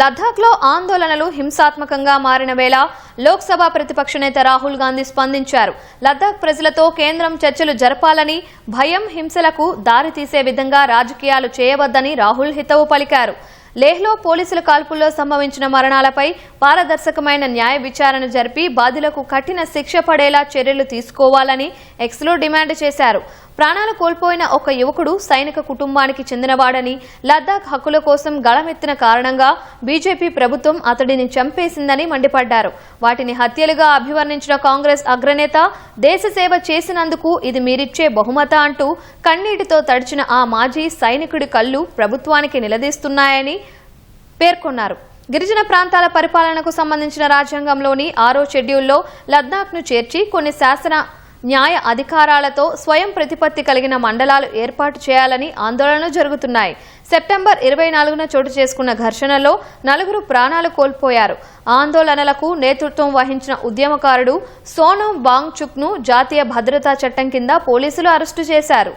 లద్దాఖ్లో ఆందోళనలు హింసాత్మకంగా మారిన వేళ లోక్సభ ప్రతిపక్ష నేత రాహుల్ గాంధీ స్పందించారు. లద్దాఖ్ ప్రజలతో కేంద్రం చర్చలు జరపాలని భయం హింసలకు దారితీసే విధంగా రాజకీయాలు చేయవద్దని రాహుల్ హితవు పలికారు. లేహ్లో పోలీసుల కాల్పుల్లో సంభవించిన మరణాలపై పారదర్శకమైన న్యాయ విచారణ జరిపి బాధితులకు కఠిన శిక్ష పడేలా చర్యలు తీసుకోవాలని ఎక్స్లో డిమాండ్ చేశారు. ప్రాణాలు కోల్పోయిన ఒక యువకుడు సైనిక కుటుంబానికి చెందినవాడని లద్దాఖ్ హక్కుల కోసం గళమెత్తిన కారణంగా బీజేపీ ప్రభుత్వం అతడిని చంపేసిందని మండిపడ్డారు. వాటిని హత్యలుగా అభివర్ణించిన కాంగ్రెస్ అగ్రనేత దేశ సేవ చేసినందుకు ఇది మీరిచ్చే బహుమత అంటూ కన్నీటితో తడిచిన ఆ మాజీ సైనికుడి కళ్ళు ప్రభుత్వానికి నిలదీస్తున్నాయని పేర్కొన్నారు. గిరిజన ప్రాంతాల పరిపాలనకు సంబంధించిన రాజ్యాంగంలోని ఆరో షెడ్యూల్లో లద్దాఖ్ను చేర్చి కొన్ని శాసన న్యాయ అధికారాలతో స్వయం ప్రతిపత్తి కలిగిన మండలాలు ఏర్పాటు చేయాలని ఆందోళనలు జరుగుతున్నాయి. సెప్టెంబర్ ఇరవై నాలుగున చోటు చేసుకున్న ఘర్షణలో నలుగురు ప్రాణాలు కోల్పోయారు. ఆందోళనలకు నేతృత్వం వహించిన ఉద్యమకారుడు సోనం బాంగ్చుక్ను జాతీయ భద్రతా చట్టం కింద పోలీసులు అరెస్టు చేశారు.